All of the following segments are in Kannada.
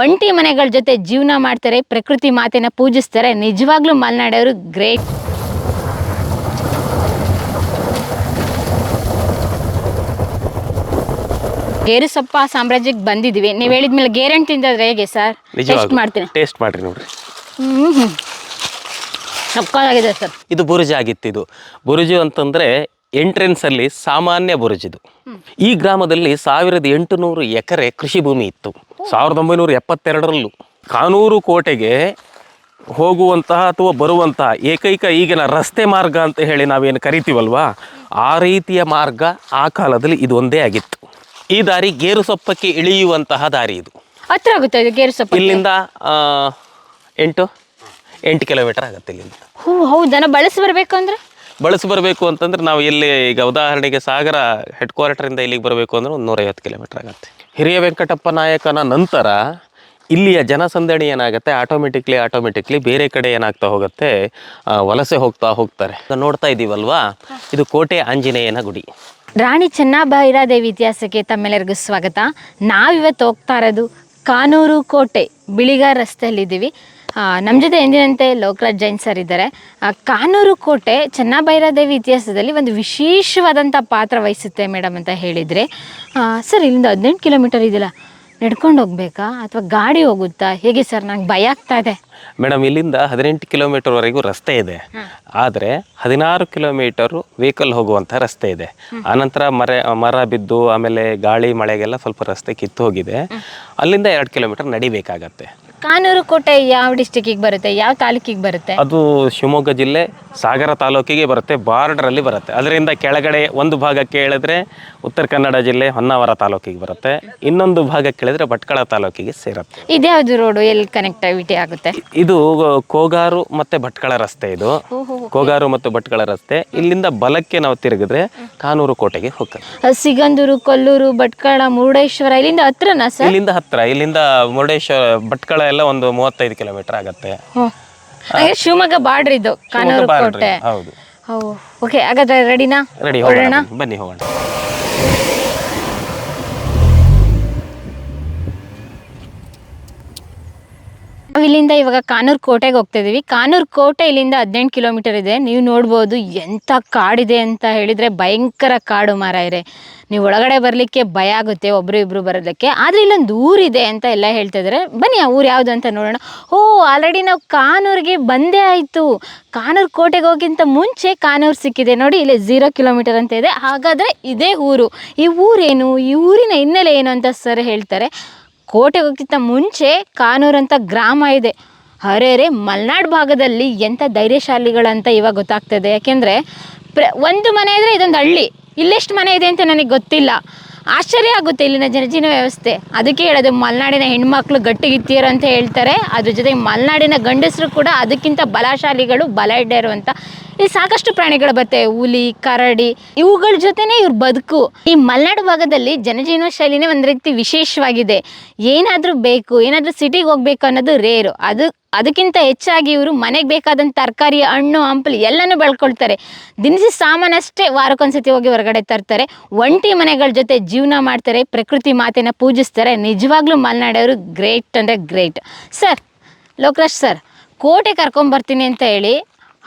ಒಂಟಿ ಮನೆಗಳ ಜೊತೆ ಜೀವನ ಮಾಡ್ತಾರೆ ಪ್ರಕೃತಿ ಮಾತೆನ ಪೂಜಿಸ್ತಾರೆ. ನಿಜವಾಗ್ಲೂ ಮಲೆನಾಡವರು ಗ್ರೇಟ್ ಗೇರು ಸೊಪ್ಪ ಸಾಮ್ರಾಜ್ಯಕ್ಕೆ ಬಂದಿದ್ದೀವಿ. ನೀವು ಹೇಳಿದ್ಮೇಲೆ ಗೇರೆಂಟ್ ತಿಂದಾದ್ರೆ ಹೇಗೆ ಸರ್ ಟೇಸ್ಟ್ ಮಾಡ್ತೀನಿ. ಟೇಸ್ಟ್ ಮಾಡ್ರಿ ನೋಡ್ರಿ. ಹ್ಞೂ ಸಕ್ಕತ್ತಾಗಿದೆ ಸರ್ ಇದು ಬುರುಜಿ ಆಗಿತ್ತು ಇದು. ಬುರುಜು ಅಂತಂದ್ರೆ ಎಂಟ್ರೆನ್ಸ್ ಅಲ್ಲಿ ಸಾಮಾನ್ಯ ಬುರುಜಿದು ಈ ಗ್ರಾಮದಲ್ಲಿ ಸಾವಿರದ ಎಂಟುನೂರು ಎಕರೆ ಕೃಷಿ ಭೂಮಿ ಇತ್ತು. ಸಾವಿರದ ಒಂಬೈನೂರ ಎಪ್ಪತ್ತೆರಡರಲ್ಲೂ ಕಾನೂರು ಕೋಟೆಗೆ ಹೋಗುವಂತಹ ಅಥವಾ ಬರುವಂತಹ ಏಕೈಕ ಈಗಿನ ರಸ್ತೆ ಮಾರ್ಗ ಅಂತ ಹೇಳಿ ನಾವೇನು ಕರಿತೀವಲ್ವಾ? ಆ ರೀತಿಯ ಮಾರ್ಗ ಆ ಕಾಲದಲ್ಲಿ ಇದು ಒಂದೇ ಆಗಿತ್ತು. ಈ ದಾರಿ ಗೇರು ಸೊಪ್ಪಕ್ಕೆ ಇಳಿಯುವಂತಹ ದಾರಿ ಇದು. ಹತ್ರ ಆಗುತ್ತೆ ಗೇರು ಸೊಪ್ಪ ಇಲ್ಲಿಂದ ಆ, ಎಂಟು ಎಂಟು ಕಿಲೋಮೀಟರ್ ಆಗುತ್ತೆ ಇಲ್ಲಿಂದ. ಹ್ಞೂ ಹೌದನ ಬಳಸಿ ಬರಬೇಕು ಅಂದರೆ? ಬಳಸಿ ಬರಬೇಕು ಅಂತಂದ್ರೆ ನಾವು ಇಲ್ಲಿ ಈಗ ಉದಾಹರಣೆಗೆ ಸಾಗರ ಹೆಡ್ ಕ್ವಾರ್ಟರಿಂದ ಇಲ್ಲಿಗೆ ಬರಬೇಕು ಅಂದ್ರೆ ಒಂದು ನೂರೈವತ್ತು ಕಿಲೋಮೀಟರ್ ಆಗುತ್ತೆ. ಹಿರಿಯ ವೆಂಕಟಪ್ಪ ನಾಯಕನ ನಂತರ ಇಲ್ಲಿಯ ಜನಸಂದಣಿ ಏನಾಗುತ್ತೆ? ಆಟೋಮೆಟಿಕ್ಲಿ ಆಟೋಮೆಟಿಕ್ಲಿ ಬೇರೆ ಕಡೆ ಏನಾಗ್ತಾ ಹೋಗುತ್ತೆ? ವಲಸೆ ಹೋಗ್ತಾ ಹೋಗ್ತಾರೆ. ನೋಡ್ತಾ ಇದ್ದೀವಲ್ವಾ ಇದು ಕೋಟೆ ಆಂಜನೇಯನ ಗುಡಿ. ರಾಣಿ ಚೆನ್ನಭೈರಾದೇವಿ ಇತಿಹಾಸಕ್ಕೆ ತಮ್ಮೆಲ್ಲರಿಗೂ ಸ್ವಾಗತ. ನಾವಿವತ್ತು ಹೋಗ್ತಾ ಇರೋದು ಕಾನೂರು ಕೋಟೆ, ಬಿಳಿಗಾರ್ ರಸ್ತೆಯಲ್ಲಿದ್ದೀವಿ. ನಮ್ಮ ಜೊತೆ ಎಂದಿನಂತೆ ಲೋಕರಾಜ್ ಜೈನ್ ಸರ್ ಇದ್ದಾರೆ. ಕಾನೂರು ಕೋಟೆ ಚೆನ್ನಭೈರಾದೇವಿ ಇತಿಹಾಸದಲ್ಲಿ ಒಂದು ವಿಶೇಷವಾದಂಥ ಪಾತ್ರ ವಹಿಸುತ್ತೆ ಮೇಡಮ್ ಅಂತ ಹೇಳಿದರೆ. ಸರ್ ಇಲ್ಲಿಂದ ಹದಿನೆಂಟು ಕಿಲೋಮೀಟರ್ ಇದೆಯಲ್ಲ ನಡ್ಕೊಂಡು ಹೋಗ್ಬೇಕಾ? ಅಥವಾ ಗಾಡಿ ಹೋಗುತ್ತಾ? ಹೇಗೆ ಸರ್ ನಂಗೆ ಭಯ ಆಗ್ತಾ ಇದೆ. ಮೇಡಮ್ ಇಲ್ಲಿಂದ ಹದಿನೆಂಟು ಕಿಲೋಮೀಟರ್ವರೆಗೂ ರಸ್ತೆ ಇದೆ. ಆದರೆ ಹದಿನಾರು ಕಿಲೋಮೀಟರು ವೆಹಿಕಲ್ ಹೋಗುವಂಥ ರಸ್ತೆ ಇದೆ. ಆನಂತರ ಮರ ಮರ ಬಿದ್ದು ಆಮೇಲೆ ಗಾಳಿ ಮಳೆಗೆಲ್ಲ ಸ್ವಲ್ಪ ರಸ್ತೆ ಕಿತ್ತು ಹೋಗಿದೆ. ಅಲ್ಲಿಂದ ಎರಡು ಕಿಲೋಮೀಟರ್ ನಡಿಬೇಕಾಗತ್ತೆ. ಕಾನೂರು ಕೋಟೆ ಯಾವ ಡಿಸ್ಟಿಕ್ಕಿಗೆ ಬರುತ್ತೆ? ಯಾವ ತಾಲೂಕಿಗೆ ಬರುತ್ತೆ? ಅದು ಶಿವಮೊಗ್ಗ ಜಿಲ್ಲೆ ಸಾಗರ ತಾಲೂಕಿಗೆ ಬರುತ್ತೆ ಬಾರ್ಡರ್ ಅಲ್ಲಿ ಬರುತ್ತೆ. ಅದರಿಂದ ಕೆಳಗಡೆ ಒಂದು ಭಾಗಕ್ಕೆ ಹೇಳಿದ್ರೆ ಉತ್ತರ ಕನ್ನಡ ಜಿಲ್ಲೆ ಹೊನ್ನಾವರ ತಾಲೂಕಿಗೆ ಬರುತ್ತೆ. ಇನ್ನೊಂದು ಭಾಗಕ್ಕೆ ಹೇಳಿದ್ರೆ ಭಟ್ಕಳ ತಾಲೂಕಿಗೆ ಸೇರುತ್ತೆ. ಇದ್ಯಾವುದು ರೋಡು ಎಲ್ಲಿ ಕನೆಕ್ಟಿವಿಟಿ ಆಗುತ್ತೆ? ಇದು ಕೋಗಾರು ಮತ್ತೆ ಭಟ್ಕಳ ರಸ್ತೆ ಇದು. ಕೋಗಾರು ಮತ್ತು ಭಟ್ಕಳ ರಸ್ತೆ. ಇಲ್ಲಿಂದ ಬಲಕ್ಕೆ ನಾವು ತಿರುಗಿದ್ರೆ ಕಾನೂರು ಕೋಟೆಗೆ ಹೋಗ್ತದೆ. ಸಿಗಂದೂರು ಕೊಲ್ಲೂರು ಭಟ್ಕಳ ಮುರುಡೇಶ್ವರ ಇಲ್ಲಿಂದ ಹತ್ರನಾ ಸರ್? ಇಲ್ಲಿಂದ ಹತ್ರ ಇಲ್ಲಿಂದ ಮುರುಡೇಶ್ವರ ಭಟ್ಕಳ ಎಲ್ಲ ಒಂದು ಮೂವತ್ತೈದು ಕಿಲೋಮೀಟರ್ ಆಗತ್ತೆ. ಹಾಗೆ ಶಿವಮೊಗ್ಗ ಬಾಡ್ರಿ ಇದು ಕಾನೂರು ಕೋಟೆ. ಹೌದು. ಓಕೆ ಹಾಗಾದ್ರೆ ರೆಡಿನಾ? ರೆಡಿ ಹೋಗೋಣ ಬನ್ನಿ ಹೋಗೋಣ. ನಾವು ಇಲ್ಲಿಂದ ಇವಾಗ ಕಾನೂರು ಕೋಟೆಗೆ ಹೋಗ್ತಾ ಇದೀವಿ ಕಾನೂರು ಕೋಟೆ ಇಲ್ಲಿಂದ ಹದಿನೆಂಟು ಕಿಲೋಮೀಟರ್ ಇದೆ. ನೀವು ನೋಡ್ಬೋದು ಎಂಥ ಕಾಡಿದೆ ಅಂತ ಹೇಳಿದ್ರೆ ಭಯಂಕರ ಕಾಡು ಮರ ಇದೆ. ನೀವು ಒಳಗಡೆ ಬರಲಿಕ್ಕೆ ಭಯ ಆಗುತ್ತೆ ಒಬ್ರು ಇಬ್ರು ಬರೋದಕ್ಕೆ. ಆದರೆ ಇಲ್ಲೊಂದು ಊರಿದೆ ಅಂತ ಎಲ್ಲ ಹೇಳ್ತಾ ಇದ್ದಾರೆ ಬನ್ನಿ ಆ ಊರು ಯಾವುದು ಅಂತ ನೋಡೋಣ. ಓ ಆಲ್ರೆಡಿ ನಾವು ಕಾನೂರಿಗೆ ಬಂದೇ ಆಯಿತು. ಕಾನೂರು ಕೋಟೆಗೆ ಹೋಗಿಂತ ಮುಂಚೆ ಕಾನೂರು ಸಿಕ್ಕಿದೆ. ನೋಡಿ, ಇಲ್ಲಿ ಝೀರೋ ಕಿಲೋಮೀಟರ್ ಅಂತ ಇದೆ. ಹಾಗಾದರೆ ಇದೇ ಊರು. ಈ ಊರೇನು? ಈ ಊರಿನ ಹಿನ್ನೆಲೆ ಏನು ಅಂತ ಸರ್ ಹೇಳ್ತಾರೆ. ಕೋಟೆಗೆ ಹೋಗಕ್ಕಿಂತ ಮುಂಚೆ ಕಾನೂರು ಅಂತ ಗ್ರಾಮ ಇದೆ. ಹರೇರೆ ಮಲೆನಾಡು ಭಾಗದಲ್ಲಿ ಎಂಥ ಧೈರ್ಯಶಾಲಿಗಳಂತ ಇವಾಗ ಗೊತ್ತಾಗ್ತದೆ. ಯಾಕೆಂದರೆ ಪ್ರ, ಒಂದು ಮನೆ ಇದ್ದರೆ ಇದೊಂದು ಹಳ್ಳಿ. ಇಲ್ಲೆಷ್ಟು ಮನೆ ಇದೆ ಅಂತ ನನಗೆ ಗೊತ್ತಿಲ್ಲ. ಆಶ್ಚರ್ಯ ಆಗುತ್ತೆ ಇಲ್ಲಿನ ಜನಜೀವನ ವ್ಯವಸ್ಥೆ. ಅದಕ್ಕೆ ಹೇಳೋದು, ಮಲೆನಾಡಿನ ಹೆಣ್ಮಕ್ಳು ಗಟ್ಟಿಗಿತ್ತೀರ ಅಂತ ಹೇಳ್ತಾರೆ. ಅದ್ರ ಜೊತೆಗೆ ಮಲೆನಾಡಿನ ಗಂಡಸರು ಕೂಡ ಅದಕ್ಕಿಂತ ಬಲಶಾಲಿಗಳು, ಬಲ ಇರುವಂಥ ಇಲ್ಲಿ ಸಾಕಷ್ಟು ಪ್ರಾಣಿಗಳು ಬರ್ತವೆ. ಹುಲಿ, ಕರಡಿ, ಇವುಗಳ ಜೊತೆನೇ ಇವ್ರ ಬದುಕು. ಈ ಮಲೆನಾಡು ಭಾಗದಲ್ಲಿ ಜನಜೀವನ ಶೈಲಿನೇ ಒಂದು ರೀತಿ ವಿಶೇಷವಾಗಿದೆ. ಏನಾದರೂ ಬೇಕು, ಏನಾದರೂ ಸಿಟಿಗೆ ಹೋಗ್ಬೇಕು ಅನ್ನೋದು ರೇರು ಅದು, ಅದಕ್ಕಿಂತ ಹೆಚ್ಚಾಗಿ ಇವರು ಮನೆಗೆ ಬೇಕಾದಂಥ ತರಕಾರಿ, ಹಣ್ಣು, ಹಂಪಲು ಎಲ್ಲನೂ ಬೆಳ್ಕೊಳ್ತಾರೆ. ದಿನಸಿ ಸಾಮಾನಷ್ಟೇ ವಾರಕ್ಕೊಂದ್ಸತಿ ಹೋಗಿ ಹೊರಗಡೆ ತರ್ತಾರೆ. ಒಂಟಿ ಮನೆಗಳ ಜೊತೆ ಜೀವನ ಮಾಡ್ತಾರೆ, ಪ್ರಕೃತಿ ಮಾತೇನ ಪೂಜಿಸ್ತಾರೆ. ನಿಜವಾಗ್ಲೂ ಮಲೆನಾಡವರು ಗ್ರೇಟ್ ಅಂದರೆ ಗ್ರೇಟ್ ಸರ್ ಲೋಕರಾಜ್ ಸರ್ ಕೋಟೆ ಕರ್ಕೊಂಬರ್ತೀನಿ ಅಂತ ಹೇಳಿ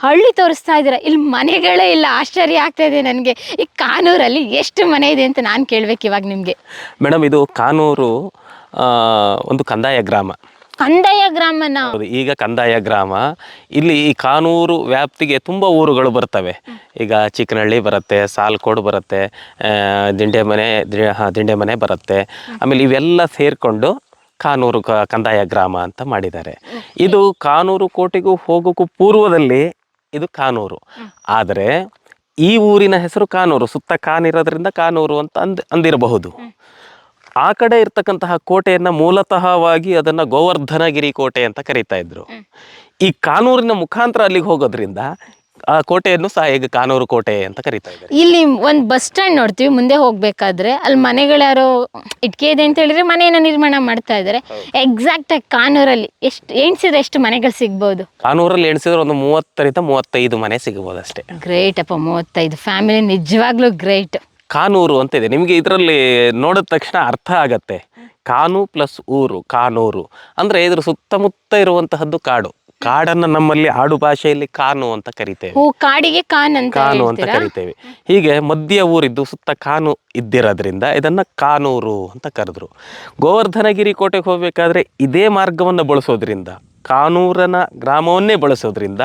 ಹಳ್ಳಿ ತೋರಿಸ್ತಾ ಇದ್ದೀರಾ? ಇಲ್ಲಿ ಮನೆಗಳೇ ಇಲ್ಲ ಆಶ್ಚರ್ಯ ಆಗ್ತಾ ಇದೆ ನನಗೆ. ಈ ಕಾನೂರಲ್ಲಿ ಎಷ್ಟು ಮನೆ ಇದೆ ಅಂತ ನಾನು ಕೇಳಬೇಕು ಇವಾಗ ನಿಮಗೆ. ಮೇಡಮ್ ಇದು ಕಾನೂರು ಒಂದು ಕಂದಾಯ ಗ್ರಾಮ. ಕಂದಾಯ ಗ್ರಾಮ ಹೌದು ಈಗ ಕಂದಾಯ ಗ್ರಾಮ. ಇಲ್ಲಿ ಈ ಕಾನೂರು ವ್ಯಾಪ್ತಿಗೆ ತುಂಬ ಊರುಗಳು ಬರ್ತವೆ. ಈಗ ಚಿಕ್ಕನಹಳ್ಳಿ ಬರುತ್ತೆ ಸಾಲ್ಕೋಡು ಬರುತ್ತೆ ದಿಂಡೆ ಮನೆ ದಿಂಡೆ ಮನೆ ಬರುತ್ತೆ. ಆಮೇಲೆ ಇವೆಲ್ಲ ಸೇರಿಕೊಂಡು ಕಾನೂರು ಕಂದಾಯ ಗ್ರಾಮ ಅಂತ ಮಾಡಿದ್ದಾರೆ. ಇದು ಕಾನೂರು ಕೋಟೆಗೂ ಹೋಗೋಕ್ಕೂ ಪೂರ್ವದಲ್ಲಿ ಇದು ಕಾನೂರು. ಆದರೆ ಈ ಊರಿನ ಹೆಸರು ಕಾನೂರು ಸುತ್ತ ಕಾನಿರೋದ್ರಿಂದ ಕಾನೂರು ಅಂತ ಅಂದ್ ಅಂದಿರಬಹುದು. ಆ ಕಡೆ ಇರ್ತಕ್ಕಂತಹ ಕೋಟೆಯನ್ನ ಮೂಲತಃವಾಗಿ ಅದನ್ನ ಗೋವರ್ಧನಗಿರಿ ಕೋಟೆ ಅಂತ ಕರೀತಾ ಇದ್ರು. ಈ ಕಾನೂರಿನ ಮುಖಾಂತರ ಅಲ್ಲಿಗೆ ಹೋಗೋದ್ರಿಂದ ಆ ಕೋಟೆಯನ್ನು ಸಹ ಈಗ ಕಾನೂರು ಕೋಟೆ ಅಂತ ಕರೀತಾ ಇದ್ದಾರೆ. ಇಲ್ಲಿ ಒಂದು ಬಸ್ ಸ್ಟ್ಯಾಂಡ್ ನೋಡ್ತೀವಿ ಮುಂದೆ ಹೋಗ್ಬೇಕಾದ್ರೆ ಅಲ್ಲಿ ಮನೆಗಳು ಯಾರು ಇಟ್ಕೆ ಇದೆ ಅಂತ ಹೇಳಿದ್ರೆ ಮನೆಯನ್ನು ನಿರ್ಮಾಣ ಮಾಡ್ತಾ ಇದ್ದಾರೆ. ಎಕ್ಸಾಕ್ಟ್ ಆಗಿ ಕಾನೂರಲ್ಲಿ ಎಷ್ಟು ಎಣ್ಸಿದ್ರೆ ಎಷ್ಟು ಮನೆಗಳು ಸಿಗ್ಬೋದು? ಕಾನೂರಲ್ಲಿ ಎಣಿಸಿದ್ರೆ ಒಂದು ಮೂವತ್ತರಿಂದ ಮೂವತ್ತೈದು ಮನೆ ಸಿಗಬಹುದು ಅಷ್ಟೇ. ಗ್ರೇಟ್ ಅಪ್ಪ ಮೂವತ್ತೈದು. ಫ್ಯಾಮಿಲಿ ನಿಜವಾಗ್ಲೂ ಗ್ರೇಟ್ ಕಾನೂರು ಅಂತ ಇದೆ. ನಿಮಗೆ ಇದರಲ್ಲಿ ನೋಡಿದ ತಕ್ಷಣ ಅರ್ಥ ಆಗತ್ತೆ. ಕಾನು ಪ್ಲಸ್ ಊರು ಕಾನೂರು. ಅಂದರೆ ಇದ್ರ ಸುತ್ತಮುತ್ತ ಇರುವಂತಹದ್ದು ಕಾಡು. ಕಾಡನ್ನು ನಮ್ಮಲ್ಲಿ ಆಡು ಭಾಷೆಯಲ್ಲಿ ಕಾನು ಅಂತ ಕರಿತೇವೆ. ಓ ಕಾಡಿಗೆ ಕಾನ್ ಅಂತ ಕಾನು ಅಂತ ಹೇಳ್ತೀರಾ? ಕರಿತೇವೆ. ಹೀಗೆ ಮಧ್ಯ ಊರಿದ್ದು ಸುತ್ತ ಕಾನು ಇದ್ದಿರೋದ್ರಿಂದ ಇದನ್ನ ಕಾನೂರು ಅಂತ ಕರೆದ್ರು. ಗೋವರ್ಧನಗಿರಿ ಕೋಟೆಗೆ ಹೋಗ್ಬೇಕಾದ್ರೆ ಇದೇ ಮಾರ್ಗವನ್ನು ಬಳಸೋದ್ರಿಂದ ಕಾನೂರನ ಗ್ರಾಮವನ್ನೇ ಬಳಸೋದ್ರಿಂದ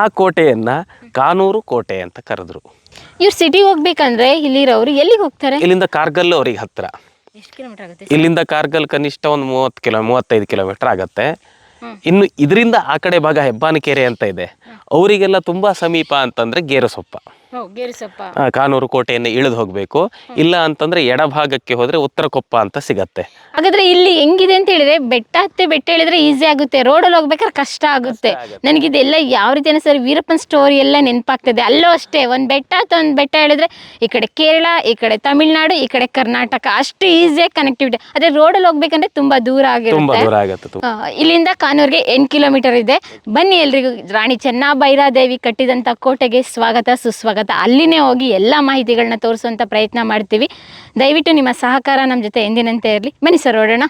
ಆ ಕೋಟೆಯನ್ನ ಕಾನೂರು ಕೋಟೆ ಅಂತ ಕರೆದ್ರು. ಇವ್ರು ಸಿಟಿ ಹೋಗ್ಬೇಕಂದ್ರೆ ಇಲ್ಲಿರೋರು ಎಲ್ಲಿಗೆ ಹೋಗ್ತಾರೆ? ಇಲ್ಲಿಂದ ಕಾರ್ಗಲ್ ಅವ್ರಿಗೆ ಹತ್ರ. ಎಷ್ಟು ಕಿಲೋಮೀಟರ್ ಆಗುತ್ತೆ ಇಲ್ಲಿಂದ ಕಾರ್ಗಲ್ ಕನಿಷ್ಠ ಒಂದು ಮೂವತ್ತು ಕಿಲೋ ಮೂವತ್ತೈದು ಕಿಲೋಮೀಟರ್ ಆಗತ್ತೆ. ಇನ್ನು ಇದರಿಂದ ಆ ಕಡೆ ಭಾಗ ಹೆಬ್ಬಾನಕೆರೆ ಅಂತ ಇದೆ. ಅವರಿಗೆಲ್ಲ ತುಂಬಾ ಸಮೀಪ ಅಂತಂದ್ರೆ ಗೇರುಸೊಪ್ಪ. ಕಾನೂರು ಕೋಟೆಯನ್ನು ಇಳಿದು ಹೋಗಬೇಕು. ಇಲ್ಲ ಅಂತಂದ್ರೆ ಎಡಭಾಗಕ್ಕೆ ಹೋದ್ರೆ ಉತ್ತರ ಕೊಪ್ಪ ಅಂತ ಸಿಗತ್ತೆ. ಹಾಗಾದ್ರೆ ಇಲ್ಲಿ ಹೆಂಗಿದೆ ಅಂತ ಹೇಳಿದ್ರೆ ಬೆಟ್ಟ ಹತ್ತಿ ಬೆಟ್ಟ ಹೇಳಿದ್ರೆ ಈಸಿ ಆಗುತ್ತೆ. ರೋಡ್ ಅಲ್ಲಿ ಹೋಗ್ಬೇಕಾದ್ರೆ ಕಷ್ಟ ಆಗುತ್ತೆ. ನನಗೆ ಇದೆಲ್ಲ ಯಾವ ರೀತಿ ಸರ್ ವೀರಪ್ಪನ್ ಸ್ಟೋರಿ ಎಲ್ಲ ನೆನಪಾಗ್ತದೆ. ಅಲ್ಲೂ ಅಷ್ಟೇ ಒಂದ್ ಬೆಟ್ಟ ಅಥವಾ ಒಂದು ಬೆಟ್ಟ ಹೇಳಿದ್ರೆ ಈ ಕಡೆ ಕೇರಳ ಈ ಕಡೆ ತಮಿಳ್ನಾಡು ಈ ಕಡೆ ಕರ್ನಾಟಕ ಅಷ್ಟು ಈಸಿಯಾಗಿ ಕನೆಕ್ಟಿವಿಟಿ ಅದೇ ಅಲ್ಲಿ ಹೋಗ್ಬೇಕಂದ್ರೆ ತುಂಬಾ ದೂರ ಆಗಿರುತ್ತೆ. ಇಲ್ಲಿಂದ ಕಾನೂರ್ಗೆ ಎಂಟು ಕಿಲೋಮೀಟರ್ ಇದೆ. ಬನ್ನಿ ಎಲ್ರಿಗೂ. ರಾಣಿ ಚೆನ್ನಾಭೈರಾದೇವಿ ಕಟ್ಟಿದಂತ ಕೋಟೆಗೆ ಸ್ವಾಗತ ಸುಸ್ವಾಗತ. ಅಲ್ಲಿನೇ ಹೋಗಿ ಎಲ್ಲ ಮಾಹಿತಿಗಳನ್ನ ತೋರಿಸುವಂಥ ಪ್ರಯತ್ನ ಮಾಡ್ತೀವಿ. ದಯವಿಟ್ಟು ನಿಮ್ಮ ಸಹಕಾರ ನಮ್ಮ ಜೊತೆ ಎಂದಿನಂತೆ ಇರಲಿ. ಬನ್ನಿ ಸರ್ ಓಡೋಣ.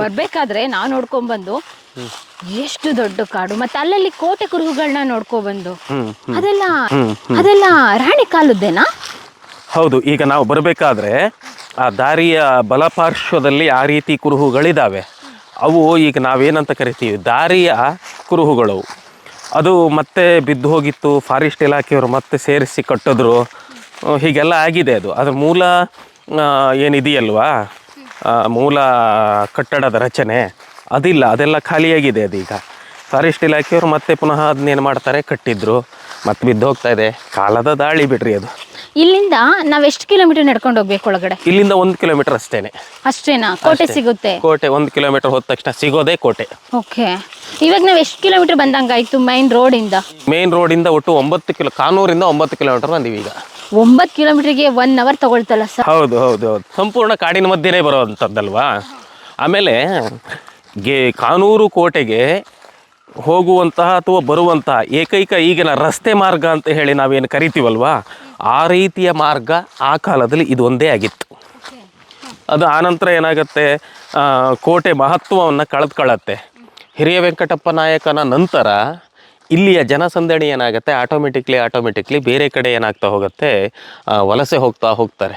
ಬರ್ಬೇಕಾದ್ರೆ ನಾವು ನೋಡ್ಕೊಂಡ್ಬಂದು ಎಷ್ಟು ದೊಡ್ಡ ಕಾಡು ಮತ್ತೆ ಅಲ್ಲಲ್ಲಿ ಕೋಟೆ ಕುರುಹುಗಳನ್ನ ನೋಡ್ಕೊಬಂದು. ಅದೆಲ್ಲ ಅದೆಲ್ಲ ರಾಣಿ ಕಾಲದ್ದೇನಾ? ಹೌದು, ಈಗ ನಾವು ಬರಬೇಕಾದ್ರೆ ಆ ದಾರಿಯ ಬಲಪಾರ್ಶ್ವದಲ್ಲಿ ಆ ರೀತಿ ಕುರುಹುಗಳಿದ್ದಾವೆ ಅವು ಈಗ ನಾವೇನಂತ ಕರಿತೀವಿ? ದಾರಿಯ ಕುರುಹುಗಳು. ಅದು ಮತ್ತೆ ಬಿದ್ದು ಹೋಗಿತ್ತು, ಫಾರೆಸ್ಟ್ ಇಲಾಖೆಯವರು ಮತ್ತೆ ಸೇರಿಸಿ ಕಟ್ಟಿದ್ರು. ಹೀಗೆಲ್ಲ ಆಗಿದೆ ಅದು. ಅದರ ಮೂಲ ಏನಿದೆಯಲ್ವಾ? ಮೂಲ ಕಟ್ಟಡದ ರಚನೆ. ಅದಿಲ್ಲ, ಅದೆಲ್ಲ ಖಾಲಿಯಾಗಿದೆ ಅದೀಗ. ಫಾರೆಸ್ಟ್ ಇಲಾಖೆಯವರು ಮತ್ತೆ ಪುನಃ ಅದನ್ನೇನು ಮಾಡ್ತಾರೆ? ಕಟ್ಟಿದ್ರು. ಮತ್ತೆ ಬಿದ್ದು ಹೋಗ್ತಾ ಇದೆ. ಕಾಲದ ದಾಳಿ ಬಿಡ್ರಿ ಅದು. ಇಲ್ಲಿಂದ ನಾವ್ ಎಷ್ಟು ಕಿಲೋಮೀಟರ್ ನಡ್ಕೊಂಡು ಹೋಗ್ಬೇಕು ಒಳಗಡೆ? ಇಲ್ಲಿಂದ ಒಂದು ಕಿಲೋಮೀಟರ್ ಅಷ್ಟೇನೆ. ಅಷ್ಟೇನಾ? ಕೋಟೆ ಸಿಗುತ್ತೆ? ಕೋಟೆ ಒಂದು ಕಿಲೋಮೀಟರ್ ಹೋದ ತಕ್ಷಣ ಸಿಗೋದೇ ಕೋಟೆ. ಓಕೆ. ಇವಾಗ ನಾವ್ ಎಷ್ಟು ಕಿಲೋಮೀಟರ್ ಬಂದಂಗಾಯ್ತು ಮೈನ್ ರೋಡ್ ಇಂದ? ಮೇನ್ ರೋಡಿಂದ ಒಟ್ಟು ಒಂಬತ್ತು ಕಿಲೋ ಕಾನೂರಿಂದ ಒಂಬತ್ತು ಕಿಲೋಮೀಟರ್ ಬಂದೀವಿ ಈಗ. ಒಂಬತ್ತು ಕಿಲೋಮೀಟರ್ಗೆ ಒನ್ ಅವರ್ ತಗೊಳ್ತಲ್ಲ ಸರ್ ಹೌದು ಹೌದು ಹೌದು. ಸಂಪೂರ್ಣ ಕಾಡಿನ ಮಧ್ಯೆನೇ ಬರುವಂಥದ್ದಲ್ವಾ? ಆಮೇಲೆ ಗೆ ಕಾನೂರು ಕೋಟೆಗೆ ಹೋಗುವಂತಹ ಅಥವಾ ಬರುವಂತಹ ಏಕೈಕ ಈಗಿನ ರಸ್ತೆ ಮಾರ್ಗ ಅಂತ ಹೇಳಿ ನಾವೇನು ಕರಿತೀವಲ್ವಾ? ಆ ರೀತಿಯ ಮಾರ್ಗ ಆ ಕಾಲದಲ್ಲಿ ಇದು ಒಂದೇ ಆಗಿತ್ತು. ಅದು ಆನಂತರ ಏನಾಗುತ್ತೆ? ಕೋಟೆ ಮಹತ್ವವನ್ನು ಕಳೆದುಕೊಳ್ಳತ್ತೆ ಹಿರಿಯ ವೆಂಕಟಪ್ಪ ನಾಯಕನ ನಂತರ ಇಲ್ಲಿಯ ಜನಸಂದಣಿ ಏನಾಗುತ್ತೆ? ಆಟೋಮೆಟಿಕ್ಲಿ ಆಟೋಮೆಟಿಕ್ಲಿ ಬೇರೆ ಕಡೆ ಏನಾಗ್ತಾ ಹೋಗುತ್ತೆ? ವಲಸೆ ಹೋಗ್ತಾ ಹೋಗ್ತಾರೆ.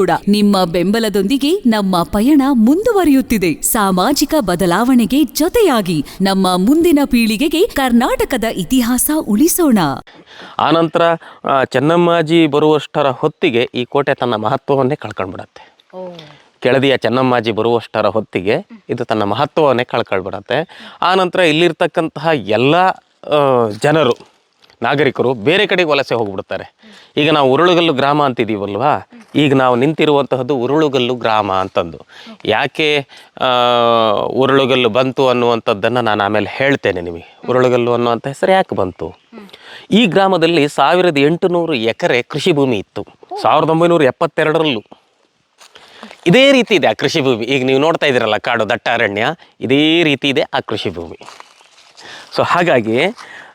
ಕೂಡ ನಿಮ್ಮ ಬೆಂಬಲದೊಂದಿಗೆ ನಮ್ಮ ಪಯಣ ಮುಂದುವರಿಯುತ್ತಿದೆ. ಸಾಮಾಜಿಕ ಬದಲಾವಣೆಗೆ ಜೊತೆಯಾಗಿ ನಮ್ಮ ಮುಂದಿನ ಪೀಳಿಗೆಗೆ ಕರ್ನಾಟಕದ ಇತಿಹಾಸ ಉಳಿಸೋಣ. ಆನಂತರ ಚೆನ್ನಮ್ಮಾಜಿ ಬರುವಷ್ಟರ ಹೊತ್ತಿಗೆ ಈ ಕೋಟೆ ತನ್ನ ಮಹತ್ವವನ್ನೇ ಕಳ್ಕೊಂಡ್ಬಿಡತ್ತೆ. ಕೆಳದಿಯ ಚೆನ್ನಮ್ಮಾಜಿ ಬರುವಷ್ಟರ ಹೊತ್ತಿಗೆ ಇದು ತನ್ನ ಮಹತ್ವವನ್ನೇ ಕಳ್ಕೊಳ್ಬಿಡತ್ತೆ ಆನಂತರ ಇಲ್ಲಿರ್ತಕ್ಕಂತಹ ಎಲ್ಲ ಜನರು ನಾಗರಿಕರು ಬೇರೆ ಕಡೆಗೆ ವಲಸೆ ಹೋಗ್ಬಿಡ್ತಾರೆ. ಈಗ ನಾವು ಉರುಳುಗಲ್ಲು ಗ್ರಾಮ ಅಂತಿದ್ದೀವಲ್ವಾ? ಈಗ ನಾವು ನಿಂತಿರುವಂತಹದ್ದು ಉರುಳುಗಲ್ಲು ಗ್ರಾಮ ಅಂತಂದು. ಯಾಕೆ ಉರುಳುಗಲ್ಲು ಬಂತು ಅನ್ನುವಂಥದ್ದನ್ನು ನಾನು ಆಮೇಲೆ ಹೇಳ್ತೇನೆ ನಿಮಗೆ. ಉರುಳುಗಲ್ಲು ಅನ್ನುವಂಥ ಹೆಸರು ಯಾಕೆ ಬಂತು? ಈ ಗ್ರಾಮದಲ್ಲಿ ಸಾವಿರದ ಎಂಟುನೂರು ಎಕರೆ ಕೃಷಿ ಭೂಮಿ ಇತ್ತು. ಸಾವಿರದ ಒಂಬೈನೂರ ಎಪ್ಪತ್ತೆರಡರಲ್ಲೂ. ಇದೇ ರೀತಿ ಇದೆ ಆ ಕೃಷಿ ಭೂಮಿ. ಈಗ ನೀವು ನೋಡ್ತಾ ಇದ್ದೀರಲ್ಲ ಕಾಡು ದಟ್ಟ ಅರಣ್ಯ ಇದೇ ರೀತಿ ಇದೆ ಆ ಕೃಷಿ ಭೂಮಿ. ಸೊ ಹಾಗಾಗಿ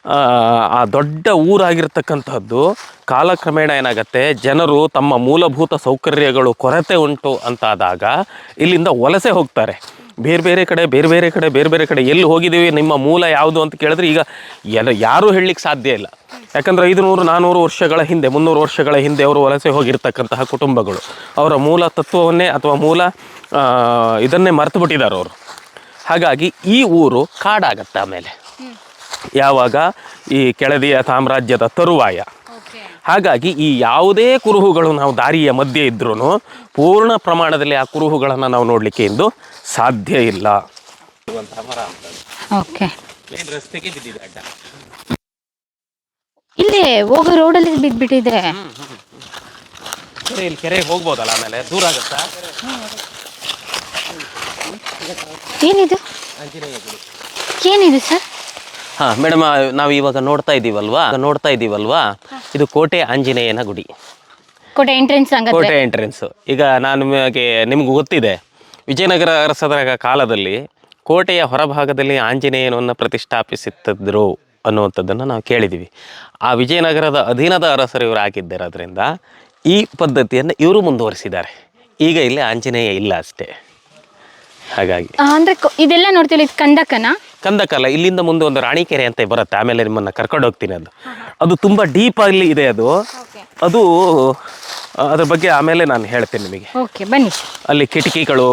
ಆ, ದೊಡ್ಡ ಊರಾಗಿರ್ತಕ್ಕಂಥದ್ದು ಕಾಲಕ್ರಮೇಣ ಏನಾಗುತ್ತೆ? ಜನರು ತಮ್ಮ ಮೂಲಭೂತ ಸೌಕರ್ಯಗಳು ಕೊರತೆ ಉಂಟು ಅಂತಾದಾಗ ಇಲ್ಲಿಂದ ವಲಸೆ ಹೋಗ್ತಾರೆ. ಬೇರೆ ಬೇರೆ ಕಡೆ ಬೇರೆ ಬೇರೆ ಕಡೆ ಬೇರೆ ಬೇರೆ ಕಡೆ ಎಲ್ಲಿ ಹೋಗಿದ್ದೀವಿ ನಿಮ್ಮ ಮೂಲ ಯಾವುದು ಅಂತ ಕೇಳಿದ್ರೆ ಈಗ ಎಲ್ಲ ಯಾರೂ ಹೇಳಲಿಕ್ಕೆ ಸಾಧ್ಯ ಇಲ್ಲ. ಯಾಕಂದರೆ ಐದುನೂರು ನಾನ್ನೂರು ವರ್ಷಗಳ ಹಿಂದೆ ಮುನ್ನೂರು ವರ್ಷಗಳ ಹಿಂದೆ ಅವರು ವಲಸೆ ಹೋಗಿರ್ತಕ್ಕಂತಹ ಕುಟುಂಬಗಳು. ಅವರ ಮೂಲ ತತ್ವವನ್ನೇ ಅಥವಾ ಮೂಲ ಇದನ್ನೇ ಮರೆತು ಬಿಟ್ಟಿದ್ದಾರೆ ಅವರು. ಹಾಗಾಗಿ ಈ ಊರು ಕಾಡಾಗತ್ತೆ ಆಮೇಲೆ. ಯಾವಾಗ ಈ ಕೆಳದಿಯ ಸಾಮ್ರಾಜ್ಯದ ತರುವಾಯ. ಹಾಗಾಗಿ ಈ ಯಾವುದೇ ಕುರುಹುಗಳು ನಾವು ದಾರಿಯ ಮಧ್ಯೆ ಇದ್ರೂ ಪೂರ್ಣ ಪ್ರಮಾಣದಲ್ಲಿ ಆ ಕುರುಹುಗಳನ್ನು ನಾವು ನೋಡಲಿಕ್ಕೆ ಇಂದು ಸಾಧ್ಯ ಇಲ್ಲ. ಇಲ್ಲಿ ಹೋಗೋ ರೋಡಲ್ಲಿ ಬಿದ್ದ್ಬಿಟ್ಟಿದೆ ಕೆರೆ ಇಲ್ಲಿ ಕೆರೆಗೆ ಹೋಗ್ಬೋದಲ್ಲ ಆಮೇಲೆ? ದೂರ ಆಗುತ್ತಾ? ಏನಿದು? ಏನಿದು ಸರ್? ಹಾ ಮೇಡಮ್ ನಾವು ಇವಾಗ ನೋಡ್ತಾ ಇದ್ದೀವಲ್ವಾ ನೋಡ್ತಾ ಇದೀವಲ್ವಾ? ಇದು ಕೋಟೆ ಆಂಜನೇಯನ ಗುಡಿ. ಕೋಟೆ ಎಂಟ್ರೆನ್ಸ್ ಕೋಟೆ ಎಂಟ್ರೆನ್ಸ್ ಈಗ ನಾನು ನಿಮಗೆ ನಿಮ್ಗೆ ಗೊತ್ತಿದೆ ವಿಜಯನಗರ ಅರಸರ ಕಾಲದಲ್ಲಿ ಕೋಟೆಯ ಹೊರಭಾಗದಲ್ಲಿ ಆಂಜನೇಯನನ್ನು ಪ್ರತಿಷ್ಠಾಪಿಸುತ್ತಿದ್ದರು ಅನ್ನುವಂಥದ್ದನ್ನು ನಾವು ಕೇಳಿದ್ದೀವಿ. ಆ ವಿಜಯನಗರದ ಅಧೀನದ ಅರಸರು ಇವರು ಆಗಿದ್ದಿರೋದ್ರಿಂದ ಈ ಪದ್ಧತಿಯನ್ನು ಇವರು ಮುಂದುವರಿಸಿದ್ದಾರೆ. ಈಗ ಇಲ್ಲಿ ಆಂಜನೇಯ ಇಲ್ಲ ಅಷ್ಟೇ. ಹಾಗಾಗಿ. ಅಂದರೆ ಇದೆಲ್ಲ ನೋಡ್ತೀವಿ ಕಂದಕನ? ಕಂದಕಲ್ಲ ಇಲ್ಲಿಂದ ಮುಂದೆ ಒಂದು ರಾಣಿಕೆರೆ ಅಂತ ಬರುತ್ತೆ. ಆಮೇಲೆ ನಿಮ್ಮನ್ನ ಕರ್ಕೊಂಡು ಹೋಗ್ತೀನಿ ಅದು. ಅದು ತುಂಬಾ ಡೀಪ್ ಆಗಿ ಇದೆ ಅದು. ಅದು ಅದ್ರ ಬಗ್ಗೆ ಆಮೇಲೆ ನಾನು ಹೇಳ್ತೇನೆ ನಿಮಗೆ. ಓಕೆ ಬನ್ನಿ. ಅಲ್ಲಿ ಕಿಟಕಿಗಳು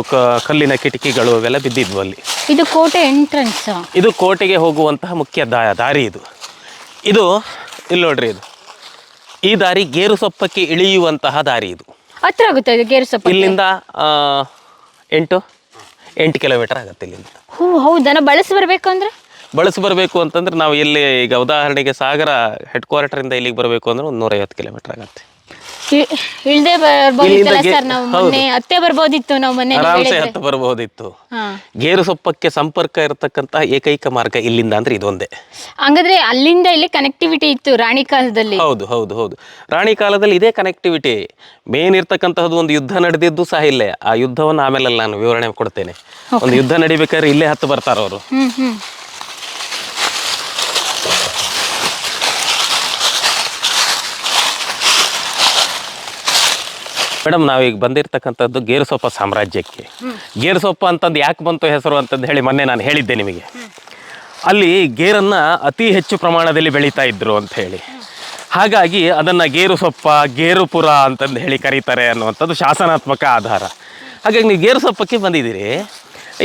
ಕಲ್ಲಿನ ಕಿಟಕಿಗಳು ಅವೆಲ್ಲ ಬಿದ್ದಿದ್ವು ಅಲ್ಲಿ. ಇದು ಕೋಟೆ ಎಂಟ್ರೆನ್ಸ್ ಇದು ಕೋಟೆಗೆ ಹೋಗುವಂತಹ ಮುಖ್ಯ ದಾರಿ ಇದು. ಇದು ಇಲ್ಲಿ ನೋಡ್ರಿ ಇದು. ಈ ದಾರಿ ಗೇರು ಸೊಪ್ಪಕ್ಕೆ ಇಳಿಯುವಂತಹ ದಾರಿ ಇದು. ಹತ್ರ ಆಗುತ್ತೆ ಇದು ಗೇರು ಸೊಪ್ಪು ಇಲ್ಲಿಂದ ಎಂಟು ಎಂಟು ಕಿಲೋಮೀಟರ್ ಆಗುತ್ತೆ ಇಲ್ಲಿಂದ. ಹೂ ಹೌದಾ? ನಾವು ಬಳಸಿ ಬರ್ಬೇಕು ಅಂದ್ರೆ? ಬಳಸಿ ಬರಬೇಕು ಅಂತಂದ್ರೆ ನಾವು ಇಲ್ಲಿ ಈಗ ಉದಾಹರಣೆಗೆ ಸಾಗರ ಹೆಡ್ ಕ್ವಾರ್ಟರಿಂದ ಇಲ್ಲಿಗೆ ಬರಬೇಕು ಅಂದ್ರೆ ಒಂದು ನೂರೈವತ್ತು ಕಿಲೋಮೀಟರ್ ಆಗುತ್ತೆ. ಇಳ್ದೇ ಬರ್ಬೋದಿತ್ತಲ್ಲ ಇಲ್ಲಿಂದ ಗೆ- ಸರ್? ನಾವು ಹೌದು. ಮೊನ್ನೆ ಅತ್ತೆ ಬರ್ಬೋದಿತ್ತು ನಾವು ಮೊನ್ನೆ ನೀವು ಆರಾಮ್ಸೆ ಹೇಳಿದ್ರೆ. ಹತ್ತು ಬರ್ಬೋದಿತ್ತು. ಹಾ. ಗೇರು ಸೊಪ್ಪಕ್ಕೆ ಸಂಪರ್ಕ ಇರತಕ್ಕಂತಹ ಏಕೈಕ ಮಾರ್ಗ ಇಲ್ಲಿಂದ ಅಂದ್ರೆ ಇದೊಂದೇ. ಹಂಗಾದ್ರೆ ಅಲ್ಲಿಂದ ಇಲ್ಲಿ ಕನೆಕ್ಟಿವಿಟಿ ಇತ್ತು ರಾಣಿ ಕಾಲದಲ್ಲಿ. ಹೌದು ಹೌದು ಹೌದು. ರಾಣಿ ಕಾಲದಲ್ಲಿ ಇದೇ ಕನೆಕ್ಟಿವಿಟಿ ಮೇನ್ ಇರ್ತಕ್ಕಂತಹದ್ದು ಒಂದು ಯುದ್ಧ ನಡೆದಿದ್ದು ಸಹ ಇಲ್ಲೇ. ಆ ಯುದ್ಧವನ್ನು ಆಮೇಲೆ ನಾನು ವಿವರಣೆ ಕೊಡ್ತೇನೆ. ಒಂದು ಯುದ್ಧ ನಡಿಬೇಕಾದ್ರೆ ಇಲ್ಲೇ ಹತ್ತು ಬರ್ತಾರ ಅವರು. ಹ್ಮ್ ಹ್ಮ್. ಮೇಡಮ್, ನಾವೀಗ ಬಂದಿರತಕ್ಕಂಥದ್ದು ಗೇರುಸೊಪ್ಪ ಸಾಮ್ರಾಜ್ಯಕ್ಕೆ. ಗೇರುಸೊಪ್ಪ ಅಂತಂದು ಯಾಕೆ ಬಂತು ಹೆಸರು ಅಂತಂದು ಹೇಳಿ ಮೊನ್ನೆ ನಾನು ಹೇಳಿದ್ದೆ ನಿಮಗೆ. ಅಲ್ಲಿ ಗೇರನ್ನು ಅತಿ ಹೆಚ್ಚು ಪ್ರಮಾಣದಲ್ಲಿ ಬೆಳೀತಾ ಇದ್ರು ಅಂತ ಹೇಳಿ. ಹಾಗಾಗಿ ಅದನ್ನು ಗೇರು ಸೊಪ್ಪ ಗೇರುಪುರ ಅಂತಂದು ಹೇಳಿ ಕರೀತಾರೆ ಅನ್ನುವಂಥದ್ದು ಶಾಸನಾತ್ಮಕ ಆಧಾರ. ಹಾಗಾಗಿ ನೀವು ಗೇರು ಸೊಪ್ಪಕ್ಕೆ ಬಂದಿದ್ದೀರಿ.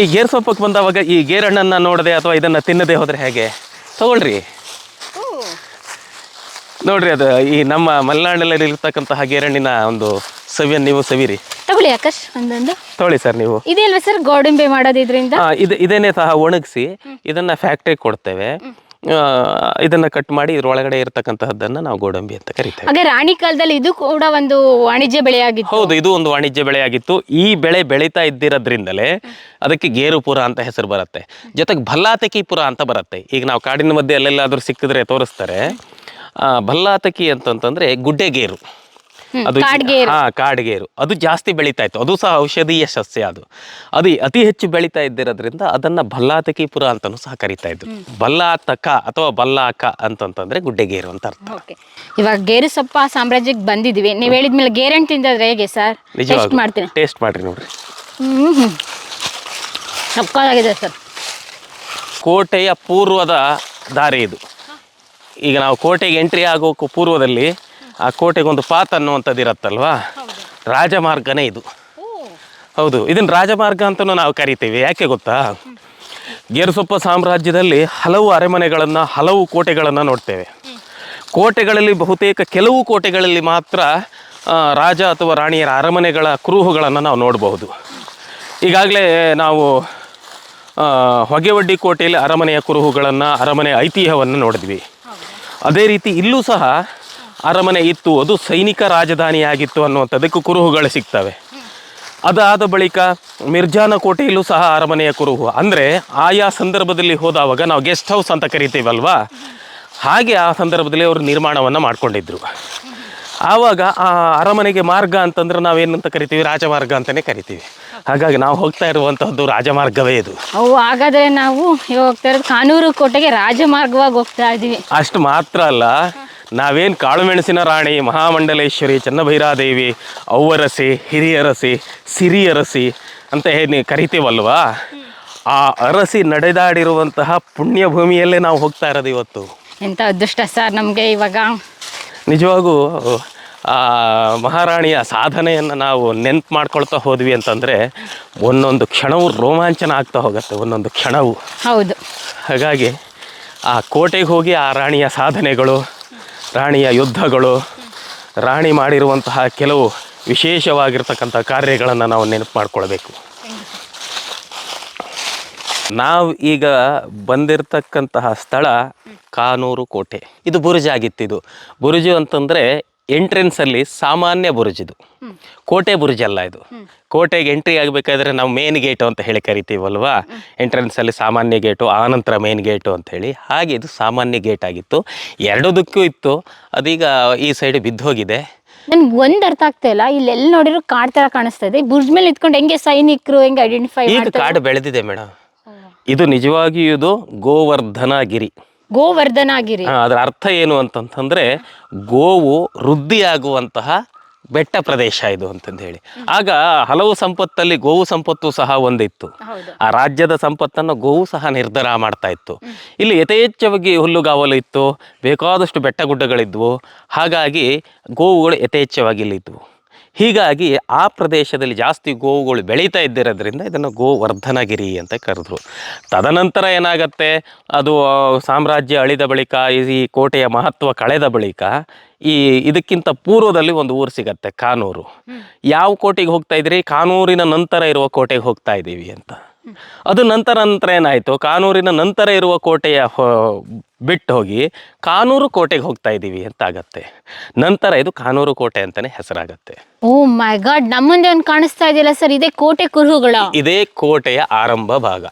ಈ ಗೇರು ಸೊಪ್ಪಕ್ಕೆ ಬಂದವಾಗ ಈ ಗೇರಣ್ಣನ್ನು ನೋಡದೆ ಅಥವಾ ಇದನ್ನು ತಿನ್ನದೆ ಹೋದರೆ ಹೇಗೆ? ತಗೊಳ್ರಿ. ನೋಡ್ರಿ ಅದು ಈ ನಮ್ಮ ಮಲೆನಾಡಲ್ಲಿ ಇರ್ತಕ್ಕಂತಹ ಗೇರಣ್ಣಿನ ಒಂದು ಸವಿಯನ್ನು ನೀವು ಸವಿರಿ. ತಗೊಳ್ಳಿ ಆಕಾಶ್ ಒಂದೊಂದು. ತಗೊಳ್ಳಿ ಸರ್ ನೀವು. ಇದೆ ಅಲ್ವಾ ಸರ್ ಗೋಡಂಬಿ ಮಾಡೋದು ಇದರಿಂದ ಆ, ಇದು ಇದೇನೆ ಸಹ ಒಣಗಿಸಿ ಇದನ್ನ ಫ್ಯಾಕ್ಟ್ರಿ ಕೊಡ್ತೇವೆ. ಆ, ಇದನ್ನ ಕಟ್ ಮಾಡಿ ಇದ್ರೊಳಗಡೆ ಇರತಕ್ಕಂತಹದ್ದನ್ನ ನಾವು ಗೋಡಂಬಿ ಅಂತ ಕರಿತೇವೆ. ಹಾಗೆ ರಾಣಿ ಕಾಲದಲ್ಲಿ ಇದು ಕೂಡ ಒಂದು ವಾಣಿಜ್ಯ ಬೆಳೆಯಾಗಿತ್ತು. ಹೌದು ಇದು ಒಂದು ವಾಣಿಜ್ಯ ಬೆಳೆಯಾಗಿತ್ತು. ಈ ಬೆಳೆ ಬೆಳೀತಾ ಇದ್ದಿರೋದ್ರಿಂದಲೇ ಅದಕ್ಕೆ ಗೇರುಪುರ ಅಂತ ಹೆಸರು ಬರುತ್ತೆ. ಜೊತೆಗೆ ಭಲ್ಲಾತಕಿಪುರ ಅಂತ ಬರುತ್ತೆ. ಈಗ ನಾವು ಕಾಡಿನ ಮಧ್ಯೆ ಎಲ್ಲೆಲ್ಲಾದ್ರೂ ಸಿಕ್ಕಿದ್ರೆ ತೋರಿಸ್ತಾರೆ. ಭಲ್ಲಾತಕಿ ಅಂತಂತಂದ್ರೆ ಗುಡ್ಡೆಗೇರು. ಅದು ಕಾಡ್ಗೇರು. ಹಾ ಕಾಡ್ಗೇರು. ಅದು ಜಾಸ್ತಿ ಬೆಳೀತಾ ಇತ್ತು. ಅದು ಸಹ ಔಷಧೀಯ ಸಸ್ಯ ಅದು. ಅದು ಅತಿ ಹೆಚ್ಚು ಬೆಳೀತಾ ಇದ್ದಿರೋದ್ರಿಂದ ಅದನ್ನ ಭಲ್ಲಾತಕಿಪುರ ಅಂತಾನೂ ಸಹ ಕರಿತಾ ಇದ್ರು. ಭಲ್ಲಾತಕ ಅಥವಾ ಭಲ್ಲಾಕ ಅಂತಂತಂದ್ರೆ ಗುಡ್ಡೆಗೇರು ಅಂತ ಅರ್ಥ. ಇವಾಗ ಗೇರು ಸೊಪ್ಪ ಸಾಮ್ರಾಜ್ಯಕ್ಕೆ ಬಂದಿದೀವಿ. ನೀವು ಹೇಳಿದ್ಮೇಲೆ ಗೇರಣ್ಣು ತಿಂದಿದ್ರೆ ಹೇಗೆ ಸರ್? ಟೆಸ್ಟ್ ಮಾಡ್ತೀನಿ. ಟೇಸ್ಟ್ ಮಾಡ್ರಿ ನೋಡ್ರಿ. ಹ್ಮ್. ಹ್ಮ್ ಸರ್. ಕೋಟೆಯ ಪೂರ್ವದ ದಾರಿ ಇದು. ಈಗ ನಾವು ಕೋಟೆಗೆ ಎಂಟ್ರಿ ಆಗೋಕ್ಕೂ ಪೂರ್ವದಲ್ಲಿ ಆ ಕೋಟೆಗೆ ಒಂದು ಪಾತ್ ಅನ್ನುವಂಥದ್ದು ಇರತ್ತಲ್ವಾ? ರಾಜಮಾರ್ಗನೇ ಇದು. ಹೌದು ಇದನ್ನು ರಾಜಮಾರ್ಗ ಅಂತಲೂ ನಾವು ಕರಿತೀವಿ ಯಾಕೆ ಗೊತ್ತಾ? ಗೇರುಸೊಪ್ಪ ಸಾಮ್ರಾಜ್ಯದಲ್ಲಿ ಹಲವು ಅರಮನೆಗಳನ್ನು ಹಲವು ಕೋಟೆಗಳನ್ನು ನೋಡ್ತೇವೆ. ಕೋಟೆಗಳಲ್ಲಿ ಬಹುತೇಕ ಕೆಲವು ಕೋಟೆಗಳಲ್ಲಿ ಮಾತ್ರ ರಾಜ ಅಥವಾ ರಾಣಿಯರ ಅರಮನೆಗಳ ಕುರುಹುಗಳನ್ನು ನಾವು ನೋಡಬಹುದು. ಈಗಾಗಲೇ ನಾವು ಹೊಗೆವಡ್ಡಿ ಕೋಟೆಯಲ್ಲಿ ಅರಮನೆಯ ಕುರುಹುಗಳನ್ನು ಅರಮನೆ ಐತಿಹ್ಯವನ್ನು ನೋಡಿದ್ವಿ. ಅದೇ ರೀತಿ ಇಲ್ಲೂ ಸಹ ಅರಮನೆ ಇತ್ತು, ಅದು ಸೈನಿಕ ರಾಜಧಾನಿಯಾಗಿತ್ತು ಅನ್ನುವಂಥದ್ದಕ್ಕೂ ಕುರುಹುಗಳು ಸಿಗ್ತವೆ. ಅದಾದ ಬಳಿಕ ಮಿರ್ಜಾನ ಕೋಟೆಯಲ್ಲೂ ಸಹ ಅರಮನೆಯ ಕುರುಹು. ಅಂದರೆ ಆಯಾ ಸಂದರ್ಭದಲ್ಲಿ ಹೋದಾಗ ನಾವು ಗೆಸ್ಟ್ ಹೌಸ್ ಅಂತ ಕರಿತೀವಲ್ವಾ? ಹಾಗೆ ಆ ಸಂದರ್ಭದಲ್ಲಿ ಅವರು ನಿರ್ಮಾಣವನ್ನು ಮಾಡ್ಕೊಂಡಿದ್ರು. ಆವಾಗ ಆ ಅರಮನೆಗೆ ಮಾರ್ಗ ಅಂತಂದ್ರೆ ನಾವೇನಂತ ಕರಿತೀವಿ? ರಾಜಮಾರ್ಗ ಅಂತಲೇ ಕರಿತೀವಿ. ಹಾಗಾಗಿ ನಾವು ಹೋಗ್ತಾ ಇರುವಂತಹದ್ದು ರಾಜಮಾರ್ಗವೇ ಇದು. ಅವು ಹಾಗಾದ್ರೆ ನಾವು ಇವಾಗ ಹೋಗ್ತಾ ಇರೋದು ಕಾನೂರು ಕೋಟೆಗೆ ರಾಜಮಾರ್ಗವಾಗಿ ಹೋಗ್ತಾ ಇದೀವಿ ಅಷ್ಟು ಮಾತ್ರ ಅಲ್ಲ ನಾವೇನು ಕಾಳುಮೆಣಸಿನ ರಾಣಿ ಮಹಾಮಂಡಲೇಶ್ವರಿ ಚನ್ನಭೈರಾದೇವಿ ಔವರಸಿ ಹಿರಿಯರಸಿ ಸಿರಿಯರಸಿ ಅಂತ ಹೇಳಿ ಕರಿತೀವಲ್ವಾ? ಆ ಅರಸಿ ನಡೆದಾಡಿರುವಂತಹ ಪುಣ್ಯ ಭೂಮಿಯಲ್ಲೇ ನಾವು ಹೋಗ್ತಾ ಇರೋದು ಇವತ್ತು. ಎಂತ ಅದೃಷ್ಟ ಸರ್ ನಮಗೆ ಇವಾಗ. ನಿಜವಾಗೂ ಆ ಮಹಾರಾಣಿಯ ಸಾಧನೆಯನ್ನು ನಾವು ನೆನ್ಪು ಮಾಡ್ಕೊಳ್ತಾ ಹೋದ್ವಿ ಅಂತಂದರೆ ಒಂದೊಂದು ಕ್ಷಣವು ರೋಮಾಂಚನ ಆಗ್ತಾ ಹೋಗುತ್ತೆ ಒಂದೊಂದು ಕ್ಷಣವು. ಹೌದು. ಹಾಗಾಗಿ ಆ ಕೋಟೆಗೆ ಹೋಗಿ ಆ ರಾಣಿಯ ಸಾಧನೆಗಳು ರಾಣಿಯ ಯುದ್ಧಗಳು ರಾಣಿ ಮಾಡಿರುವಂತಹ ಕೆಲವು ವಿಶೇಷವಾಗಿರ್ತಕ್ಕಂಥ ಕಾರ್ಯಗಳನ್ನು ನಾವು ನೆನಪು ಮಾಡ್ಕೊಳ್ಬೇಕು. ನಾವು ಈಗ ಬಂದಿರತಕ್ಕಂತಹ ಸ್ಥಳ ಕಾನೂರು ಕೋಟೆ. ಇದು ಬುರುಜ್ ಆಗಿತ್ತಿದು. ಬುರುಜು ಎಂಟ್ರೆನ್ಸ್ ಅಲ್ಲಿ ಸಾಮಾನ್ಯ ಬುರುಜಿದು ಕೋಟೆ ಬುರುಜ್ ಅಲ್ಲ ಇದು. ಕೋಟೆಗೆ ಎಂಟ್ರಿ ಆಗಬೇಕಾದ್ರೆ ನಾವು ಮೇನ್ ಗೇಟು ಅಂತ ಹೇಳಿ ಕರಿತೀವಲ್ವಾ? ಎಂಟ್ರೆನ್ಸಲ್ಲಿ ಸಾಮಾನ್ಯ ಗೇಟು ಆನಂತರ ಮೇನ್ ಗೇಟು ಅಂತ ಹೇಳಿ. ಹಾಗೆ ಇದು ಸಾಮಾನ್ಯ ಗೇಟ್ ಆಗಿತ್ತು. ಎರಡದಕ್ಕೂ ಇತ್ತು. ಅದೀಗ ಈ ಸೈಡ್ ಬಿದ್ದೋಗಿದೆ ನನ್ಗೆ ಒಂದ್ ಅರ್ಥ ಆಗ್ತಾ ಇಲ್ಲ. ಇಲ್ಲಿ ಎಲ್ಲಿ ನೋಡಿದ್ರು ಕಾಡ್ ತರ ಕಾಣಿಸ್ತಾ ಇದೆ. ಬುರ್ಜ್ ಮೇಲೆ ಇದ್ಕೊಂಡು ಹೆಂಗೆ ಸೈನಿಕರು ಹೆಂಗೆ ಐಡೆಂಟಿಫೈ ಈಗ ಕಾಡು ಬೆಳೆದಿದೆ ಮೇಡಮ್ ಇದು ನಿಜವಾಗಿಯೂ ಇದು ಗೋವರ್ಧನಗಿರಿ. ಗೋವರ್ಧನಗಿರಿ. ಹಾ, ಅದರ ಅರ್ಥ ಏನು ಅಂತಂತಂದ್ರೆ ಗೋವು ವೃದ್ಧಿಯಾಗುವಂತಹ ಬೆಟ್ಟ ಪ್ರದೇಶ ಇದು ಅಂತಂದು ಹೇಳಿ ಆಗ ಹಲವು ಸಂಪತ್ತಲ್ಲಿ ಗೋವು ಸಂಪತ್ತು ಸಹ ಒಂದಿತ್ತು. ಹೌದು. ಆ ರಾಜ್ಯದ ಸಂಪತ್ತನ್ನು ಗೋವು ಸಹ ನಿರ್ಧಾರ ಮಾಡ್ತಾ ಇತ್ತು. ಇಲ್ಲಿ ಯಥೇಚ್ಛವಾಗಿ ಹುಲ್ಲುಗಾವಲು ಇತ್ತು ಬೇಕಾದಷ್ಟು ಬೆಟ್ಟ ಗುಡ್ಡಗಳಿದ್ವು ಹಾಗಾಗಿ ಗೋವುಗಳು ಯಥೇಚ್ಛವಾಗಿ ಇಲ್ಲಿದ್ವು. ಹೀಗಾಗಿ ಆ ಪ್ರದೇಶದಲ್ಲಿ ಜಾಸ್ತಿ ಗೋವುಗಳು ಬೆಳೀತಾ ಇದ್ದಿರೋದ್ರಿಂದ ಇದನ್ನು ಗೋವರ್ಧನಗಿರಿ ಅಂತ ಕರೆದ್ರು. ತದನಂತರ ಏನಾಗತ್ತೆ ಅದು ಸಾಮ್ರಾಜ್ಯ ಅಳಿದ ಬಳಿಕ ಈ- ಈ ಕೋಟೆಯ ಮಹತ್ವ ಕಳೆದ ಬಳಿಕ ಈ ಇದಕ್ಕಿಂತ ಪೂರ್ವದಲ್ಲಿ ಒಂದು ಊರು ಸಿಗತ್ತೆ ಕಾನೂರು. ಯಾವ ಕೋಟೆಗೆ ಹೋಗ್ತಾ ಇದ್ರಿ? ಕಾನೂರಿನ ನಂತರ ಇರುವ ಕೋಟೆಗೆ ಹೋಗ್ತಾ ಇದ್ದೀವಿ ಅಂತ. ಅದು ನಂತರ ನಂತರ ಏನಾಯಿತು? ಕಾನೂರಿನ ನಂತರ ಇರುವ ಕೋಟೆಯ ಬಿಟ್ಟು ಹೋಗಿ ಕಾನೂರು ಕೋಟೆಗೆ ಹೋಗ್ತಾ ಇದ್ದೀವಿ ಅಂತ ಆಗತ್ತೆ ನಂತರ ಇದು ಕಾನೂರು ಕೋಟೆ ಅಂತಾನೆ ಹೆಸರಾಗತ್ತೆ. ಓ ಮೈ ಗಾಡ್ ನಮ್ಮ ಮುಂದೆ ಒಂದು ಕಾಣಿಸ್ತಾ ಇದೆಯಲ್ಲ ಸರ್? ಇದೇ ಕೋಟೆ ಕುರುಹುಗಳ. ಇದೇ ಕೋಟೆಯ ಆರಂಭ ಭಾಗ.